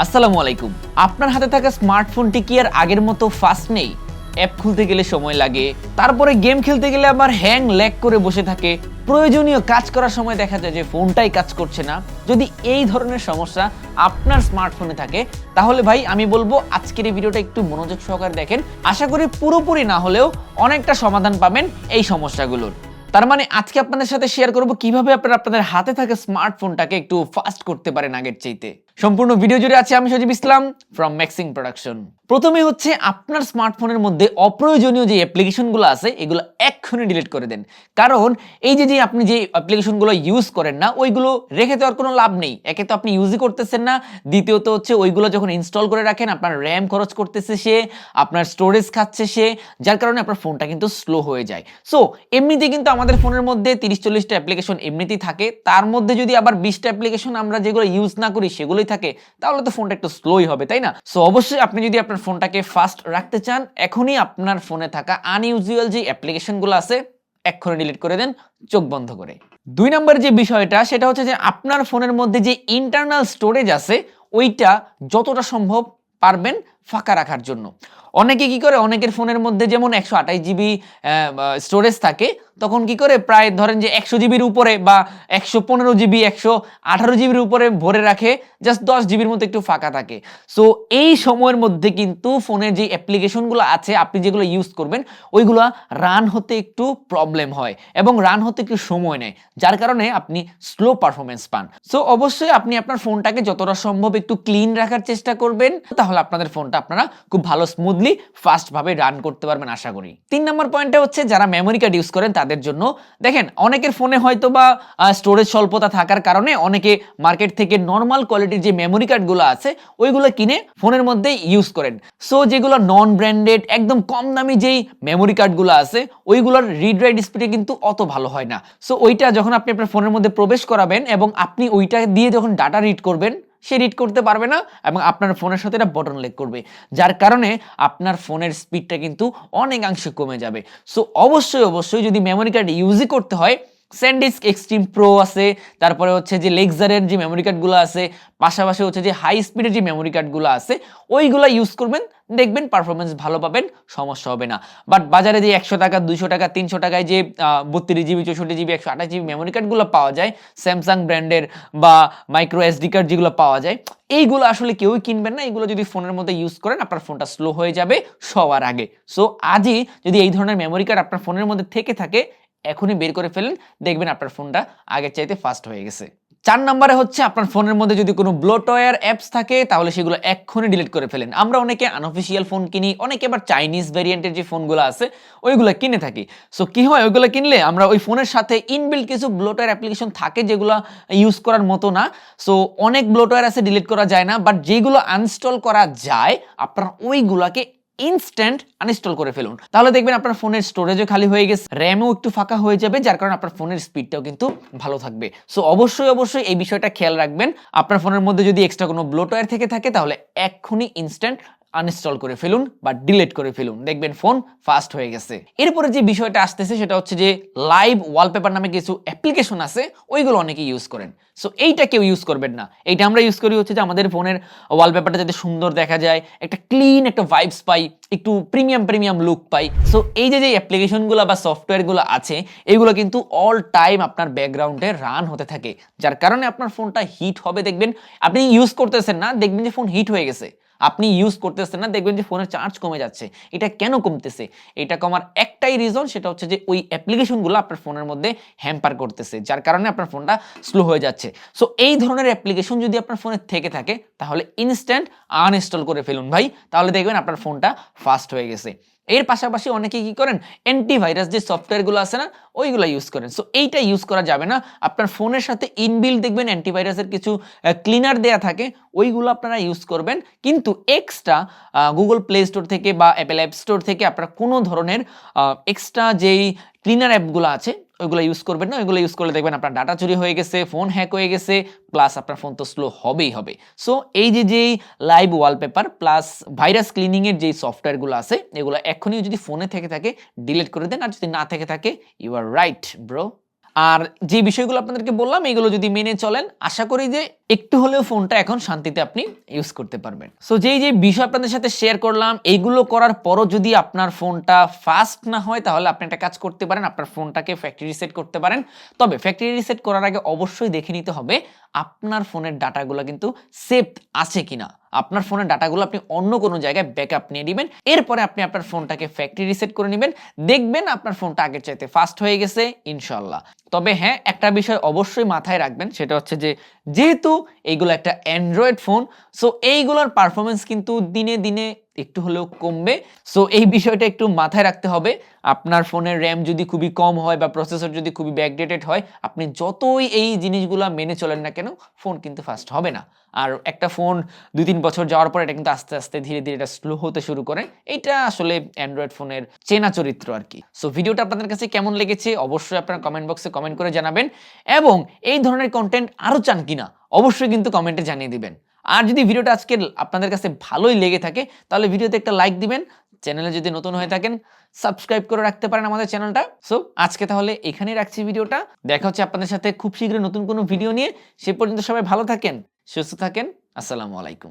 আসসালামু আলাইকুম। আপনার হাতে থাকা স্মার্টফোনটি কি আর আগের মতো ফাস্ট নেই? অ্যাপ খুলতে গেলে সময় লাগে, তারপরে গেম খেলতে গেলে আবার হ্যাং ল্যাগ করে বসে থাকে। প্রয়োজনীয় কাজ করার সময় দেখা যায় যে ফোনটাই কাজ করছে না। যদি এই ধরনের সমস্যা আপনার স্মার্টফোনে থাকে, তাহলে ভাই আমি বলব আজকের এই ভিডিওটা একটু মনোযোগ সহকারে দেখেন। আশা করি পুরোপুরি না হলেও অনেকটা সমাধান পাবেন এই সমস্যাগুলোর। তার মানে আজকে আপনাদের সাথে শেয়ার করব কীভাবে আপনারা আপনাদের হাতে থাকা স্মার্টফোনটাকে একটু ফাস্ট করতে পারেন আগের চাইতে। সম্পূর্ণ ভিডিও জুড়ে আছে আমি সজীব ইসলাম ফ্রম ম্যাক্সিং প্রোডাকশন প্রথমে হচ্ছে আপনার স্মার্টফোনের মধ্যে অপ্রয়োজনীয় যে অ্যাপ্লিকেশনগুলো আছে, এগুলো এক্ষুনি ডিলিট করে দেন। কারণ এই যে যে আপনি যে অ্যাপ্লিকেশনগুলো ইউজ করেন না, ওইগুলো রেখে দেওয়ার কোনো লাভ নেই। একে তো আপনি ইউজই করতেছেন না। দ্বিতীয়ত হচ্ছে ওইগুলো যখন ইনস্টল করে রাখেন, আপনার র্যাম খরচ করতেছে সে, আপনার স্টোরেজ খাচ্ছে সে, যার কারণে আপনার ফোনটা কিন্তু স্লো হয়ে যায়। সো এমনিতে কিন্তু আমাদের ফোনের মধ্যে তিরিশ চল্লিশটা অ্যাপ্লিকেশন এমনিতেই থাকে। তার মধ্যে যদি আবার বিশটা অ্যাপ্লিকেশন আমরা যেগুলো ইউজ না করি সেগুলোই থাকে, তাহলে তো ফোনটা একটু স্লোই হবে, তাই না? সো অবশ্যই আপনি যদি আপনার ফোনটাকে ফাস্ট রাখতে চান, এখনই আপনার ফোনে থাকা আনইউজুয়াল যে অ্যাপ্লিকেশনগুলো আছে, এক্ষুনি ডিলিট করে দেন, চোখ বন্ধ করে। দুই নম্বর যে বিষয়টা, সেটা হচ্ছে যে আপনার ফোনের মধ্যে যে ইন্টারনাল স্টোরেজ আছে, ওইটা যতটা সম্ভব পারবেন ফাঁকা রাখার জন্য। অনেকে কি করে, অনেকের ফোনের মধ্যে যেমন একশো আঠাশ জিবি স্টোরেজ থাকে তখন কি করে? প্রায় ধরেন যে একশো জিবির উপরে বা একশো পনেরো জিবি, একশো আঠারো জিবির উপরে ভরে রাখে জাস্ট দশ জিবির মতো একটু ফাঁকা থাকে। সো এই সময়ের মধ্যে কিন্তু ফোনের যে অ্যাপ্লিকেশনগুলো আছে, আপনি যেগুলো ইউজ করবেন, ওইগুলো রান হতে একটু প্রবলেম হয় এবং রান হতে একটু সময় নেয়, যার কারণে আপনি স্লো পারফরমেন্স পান। সো অবশ্যই আপনি আপনার ফোনটাকে যতটা সম্ভব একটু ক্লিন রাখার চেষ্টা করবেন, তাহলে আপনাদের ফোনটা আপনারা খুব ভালো স্মুথলি ফাস্টভাবে রান করতে পারবেন, আশা করি। তিন নম্বর পয়েন্টটা হচ্ছে, যারা মেমোরি কার্ড ইউজ করেন, তাদের জন্য। দেখেন, অনেকের ফোনে হয়তো বা স্টোরেজ স্বল্পতা থাকার কারণে অনেকে মার্কেট থেকে নর্মাল কোয়ালিটির যে মেমোরি কার্ডগুলো আছে, ওইগুলো কিনে ফোনের মধ্যে ইউজ করেন। সো যেগুলো নন ব্র্যান্ডেড একদম কম দামি যেই মেমোরি কার্ডগুলো আছে, ওইগুলোর রিড রাইট স্পিডে কিন্তু অত ভালো হয় না। সো ওইটা যখন আপনি আপনার ফোনের মধ্যে প্রবেশ করাবেন এবং আপনি ওইটা দিয়ে যখন ডাটা রিড করবেন সে রিড করতে পারবে না এবং আপনার ফোনের সাথে এটা বটন লেগ করবে। যার কারণে আপনার ফোনের স্পিডটা কিন্তু অনেকাংশে কমে যাবে। সো অবশ্যই অবশ্যই যদি মেমোরি কার্ড ইউজই করতে হয় স্যান্ডিস্ক এক্সট্রিম প্রো আছে, তারপরে হচ্ছে যে লেক্সারের যে মেমোরি কার্ডগুলো আছে, পাশাপাশি হচ্ছে যে হাই স্পিডের যে মেমোরি কার্ডগুলো আছে, ওইগুলো ইউজ করবেন, দেখবেন পারফরমেন্স ভালো পাবেন, সমস্যা হবে না। বাট বাজারে যে একশো টাকা দুশো টাকা, তিনশো টাকায় যে বত্রিশ জিবি চৌষট্টি জিবি একশো আঠাশ জিবি মেমোরি কার্ডগুলো পাওয়া যায় স্যামসাং ব্র্যান্ডের বা মাইক্রো এসডি কার্ড যেগুলো পাওয়া যায়, এইগুলো আসলে কেউই কিনবেন না, এইগুলো যদি ফোনের মধ্যে ইউজ করেন, আপনার ফোনটা স্লো হয়ে যাবে সবার আগে। সো আজই যদি এই ধরনের মেমোরি কার্ড আপনার ফোনের মধ্যে থেকে থাকে এখনই বের করে ফেলেন দেখবেন আপনার ফোনটা আগের চাইতে ফাস্ট হয়ে গেছে। চার নম্বরে হচ্ছে আপনার ফোনের মধ্যে যদি কোনো ব্লোটওয়্যার অ্যাপস থাকে, তাহলে সেগুলো এক্ষুনি ডিলিট করে ফেলেন। আমরা অনেকে আনঅফিসিয়াল ফোন কিনি, অনেকে আবার চাইনিজ ভ্যারিয়েন্টের যে ফোনগুলো আছে, ওইগুলো কিনে থাকি। সো কি হয়? ওইগুলো কিনলে আমরা ওই ফোনের সাথে ইনবিল্ট কিছু ব্লোটওয়্যার অ্যাপ্লিকেশন থাকে যেগুলো ইউজ করার মতো না। সো অনেক ব্লোটওয়্যার আছে ডিলিট করা যায় না বাট যেগুলো আনস্টল করা যায়, আপনার ওইগুলাকে ইনস্ট্যান্ট আনইনস্টল করে ফেলুন। তাহলে দেখবেন আপনার ফোনের স্টোরেজও খালি হয়ে গেছে র্যামও একটু ফাঁকা হয়ে যাবে, যার কারণে আপনার ফোনের স্পিডটাও কিন্তু ভালো থাকবে। সো অবশ্যই অবশ্যই এই বিষয়টা খেয়াল রাখবেন। আপনার ফোনের মধ্যে যদি এক্সট্রা কোনো ব্লোটওয়্যার থেকে থাকে, তাহলে এক্ষুনি ইনস্ট্যান্ট আনইনস্টল করে ফেলুন বা ডিলিট করে ফেলুন। দেখবেন ফোন ফাস্ট হয়ে গেছে। এরপরে যে বিষয়টা আসতেছে সেটা হচ্ছে যে লাইভ ওয়ালপেপার নামে কিছু অ্যাপ্লিকেশন আছে, ওইগুলো অনেকে ইউজ করেন। সো এইটা কেউ ইউজ করবেন না। এইটা আমরা ইউজ করি হচ্ছে যে আমাদের ফোনের ওয়ালপেপারটা যাতে সুন্দর দেখা যায়, একটা ক্লিন একটা ভাইবস পাই, একটু প্রিমিয়াম প্রিমিয়াম লুক পাই। সো এই যে যে অ্যাপ্লিকেশনগুলো বা সফটওয়্যারগুলো আছে, এগুলো কিন্তু অল টাইম আপনার ব্যাকগ্রাউন্ডে রান হতে থাকে। যার কারণে আপনার ফোনটা হিট হবে। দেখবেন, আপনি ইউজ করতেছেন না, দেখবেন যে ফোন হিট হয়ে গেছে। আপনি ইউজ করতেছেন না, দেখবেন যে ফোনের চার্জ কমে যাচ্ছে। এটা কেন কমতেছে? এটা কমার একটাই রিজন সেটা হচ্ছে যে ওই অ্যাপ্লিকেশনগুলো আপনার ফোনের মধ্যে হ্যাম্পার করতেছে, যার কারণে আপনার ফোনটা স্লো হয়ে যাচ্ছে। সো এই ধরনের অ্যাপ্লিকেশন যদি আপনার ফোনে থেকে থাকে, তাহলে ইনস্ট্যান্ট আনইনস্টল করে ফেলুন ভাই। তাহলে দেখবেন আপনার ফোনটা ফাস্ট হয়ে গেছে। এর পাশাপাশি অনেকে কি করেন? অ্যান্টিভাইরাস যে সফটওয়্যারগুলো আছে না, ওইগুলো ইউজ করেন। সো এইটা ইউজ করা যাবে না। আপনার ফোনের সাথে ইনবিল দেখবেন অ্যান্টিভাইরাসের কিছু ক্লিনার দেয়া থাকে, ওইগুলো আপনারা ইউজ করবেন। কিন্তু এক্সট্রা গুগল প্লে স্টোর থেকে বা অ্যাপেল অ্যাপ স্টোর থেকে আপনারা কোনো ধরনের এক্সট্রা যেই ক্লিনার অ্যাপগুলো আছে ওইগুলো ইউজ করবেন না, ওইগুলো ইউজ করলে দেখবেন আপনার ডাটা চুরি হয়ে গেছে ফোন হ্যাক হয়ে গেছে প্লাস আপনার ফোন তো স্লো হবেই হবে। সো এই যে যেই লাইভ ওয়ালপেপার প্লাস ভাইরাস ক্লিনিংয়ের যেই সফটওয়্যারগুলো আছে, এগুলো এখনই যদি ফোনে থেকে থাকে ডিলিট করে দেন, আর যদি না থেকে থাকে ইউ আর রাইট ব্রো আর যে বিষয়গুলো আপনাদেরকে বললাম, এগুলো যদি মেনে চলেন, আশা করি যে একটু হলেও ফোনটা এখন শান্তিতে আপনি ইউজ করতে পারবেন। সো যেই যে বিষয় আপনাদের সাথে শেয়ার করলাম এইগুলো করার পরও যদি আপনার ফোনটা ফাস্ট না হয়, তাহলে আপনি একটা কাজ করতে পারেন, আপনার ফোনটাকে ফ্যাক্টরি রিসেট করতে পারেন। তবে ফ্যাক্টরি রিসেট করার আগে অবশ্যই দেখে নিতে হবে, আপনার ফোনের ডাটাগুলো কিন্তু সেফ আছে কিনা। আপনার ফোনের ডাটাগুলো আপনি অন্য কোনো জায়গায় ব্যাকআপ নিয়ে নেবেন। এরপরে আপনি আপনার ফোনটাকে ফ্যাক্টরি রিসেট করে নেবেন। দেখবেন আপনার ফোনটা আগের চাইতে ফাস্ট হয়ে গেছে ইনশাল্লাহ তবে হ্যাঁ একটা বিষয় অবশ্যই মাথায় রাখবেন, সেটা হচ্ছে যে যেহেতু এইগুলো একটা অ্যান্ড্রয়েড ফোন সো এইগুলোর পারফরমেন্স কিন্তু দিনে দিনে একটু হলেও কমবে। সো এই বিষয়টা একটু মাথায় রাখতে হবে। আপনার ফোনের র্যাম যদি খুবই কম হয় বা প্রসেসর যদি খুবই ব্যাকডেটেড হয়, আপনি যতই এই জিনিসগুলো মেনে চলেন না কেন, ফোন কিন্তু ফাস্ট হবে না। আর একটা ফোন দুই তিন বছর যাওয়ার পর এটা কিন্তু আস্তে আস্তে ধীরে ধীরে এটা স্লো হতে শুরু করে। এটা আসলে অ্যান্ড্রয়েড ফোনের চেনা চরিত্র আর কি। সো ভিডিওটা আপনাদের কাছে কেমন লেগেছে, অবশ্যই আপনারা কমেন্ট বক্সে কমেন্ট করে জানাবেন। এবং এই ধরনের কন্টেন্ট আরও চান কিনা, অবশ্যই কিন্তু কমেন্টে জানিয়ে দিবেন। আর যদি ভিডিওটা আজকে আপনাদের কাছে ভালোই লেগে থাকে, তাহলে ভিডিওতে একটা লাইক দিবেন। চ্যানেলে যদি নতুন হয়ে থাকেন সাবস্ক্রাইব করে রাখতে পারেন আমাদের চ্যানেলটা সো আজকে তাহলে এখানেই রাখছি ভিডিওটা। দেখা হচ্ছে আপনাদের সাথে খুব শীঘ্রই নতুন কোনো ভিডিও নিয়ে। সে পর্যন্ত সবাই ভালো থাকেন, সুস্থ থাকেন। আসসালামু আলাইকুম।